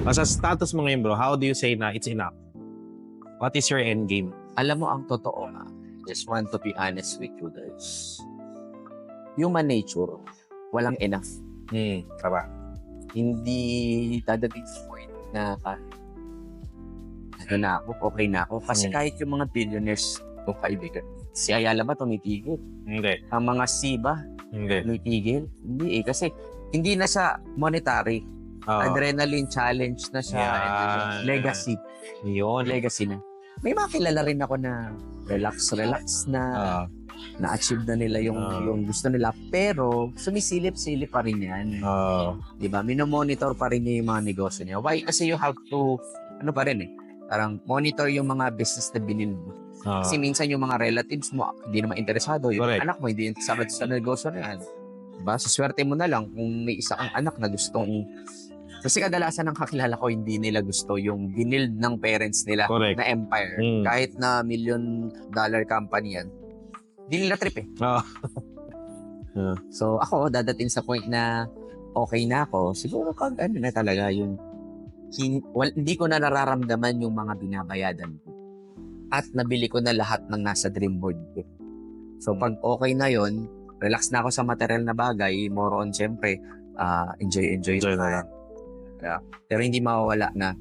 Ah, sa status mo ngayon, bro, how do you say na it's enough? What is your end game? Alam mo ang totoo nga, just want to be honest with you guys. Human nature, walang enough. Hmm, tama. Hindi dadating sa point na ah, ano na ako, okay na ako. Kasi Hmm. kahit yung mga billionaires o kaibigan, si Ayala ba tumitigil? Hindi. Ang mga C ba Hindi. tumitigil? Hindi eh. Kasi hindi na siya monetary. Oo. Adrenaline challenge na siya. Yan. legacy. Yun. Legacy na. May mga kilala rin ako na relax, relax na Ah, na-achieve na nila yung, Ah. yung gusto nila. Pero, sumisilip-silip pa rin yan. ah, Di ba? Minomonitor pa rin niya yung mga negosyo niya. Why? Kasi you have to, ano pa rin eh, parang monitor yung mga business na binil mo. ah. Kasi minsan yung mga relatives mo, hindi naman interesado. Yung Correct. anak mo, hindi interesado sa negosyo na yan. Diba? So, swerte mo na lang kung may isa kang anak na gustong... Kasi kadalasan ng kakilala ko, hindi nila gusto yung binild ng parents nila Correct. na empire. Mm. Kahit na million dollar company yan, hindi nila trip eh. Ah. So ako, dadating sa point na okay na ako, siguro pag ano na talaga yung hin- wal- hindi ko na nararamdaman yung mga binabayadan ko. At nabili ko na lahat ng nasa dream board ko. So pag okay na yon relax na ako sa material na bagay, more on syempre, ah, enjoy, enjoy, Enjoy na lang. Yeah. Pero hindi mawawala na.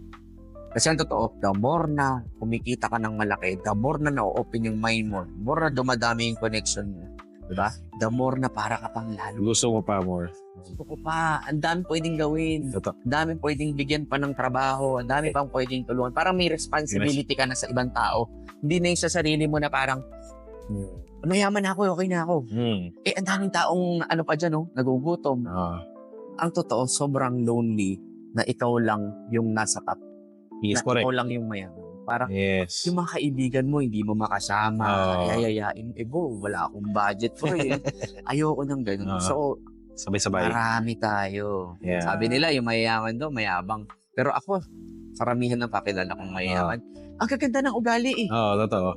Kasi ang totoo, the more na kumikita ka ng malaki, the more na na-open yung mind mo, more na dumadami yung connection mo. Diba? The more na para ka pang lalo. Gusto mo pa more. Gusto ko pa, ang dami pwedeng gawin. Ang dami pwedeng bigyan pa ng trabaho. Ang dami pang pwedeng tulungan. Parang may responsibility ka na sa ibang tao. Hindi na yung sa sarili mo na parang, mayaman na ako, okay na ako. Hmm. Eh, ang daming taong, ano pa dyan, oh, nagugutom. Ah. Ang totoo, sobrang lonely na ikaw lang yung nasa top. Yes, na correct. ikaw lang yung mayaman. Parang, Yes. yung mga kaibigan mo, hindi mo makasama. Oo. Yayayain, eh, bro, wala akong budget for eh. Ayoko ng ganun. Oo. So, Sabay-sabay. marami tayo. Yeah. Sabi nila, yung mayayaman daw, mayabang. Pero ako, karamihan ng kakilala kong mayayaman. Ang gaganda ng ugali eh. Oo, totoo.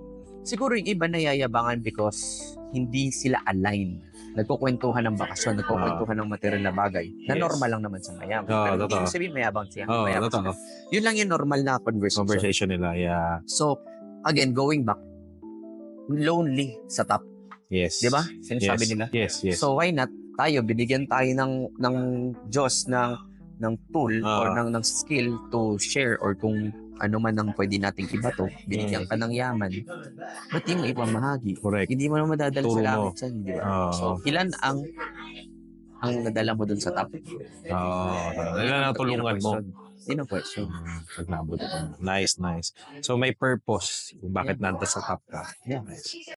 Siguro yung iba nayayabangan because hindi sila aligned. Nagkukwentuhan ng bakasyon, nagkukwentuhan ng material na bagay na Yes. normal lang naman sa mayaman. Oo, Pero hindi ibig sabihin mayabang siya. Oo, mayabang sila. Yun lang yung normal na conversation. Conversation nila, yeah. So, again, going back, lonely sa top. Yes. Di ba? Yes. Sinasabi nila. Yes, yes. So, why not? Tayo, binigyan tayo ng, ng Diyos ng, ng tool or Ah. ng, ng skill to share or kung ano man ang pwede nating iba to. Binigyan ka ng yaman. Ba't mo ipamahagi? Correct. Hindi mo na madadala Turo sa langit yan, di ba? Oo. So, ilan ang ang nadala mo dun sa top? Oo. Ilan ang tulungan mo? Yun ang question. Mm, Pag nabot mo. Nice, nice. So may purpose kung bakit nandito sa top ka. Yeah. Nice.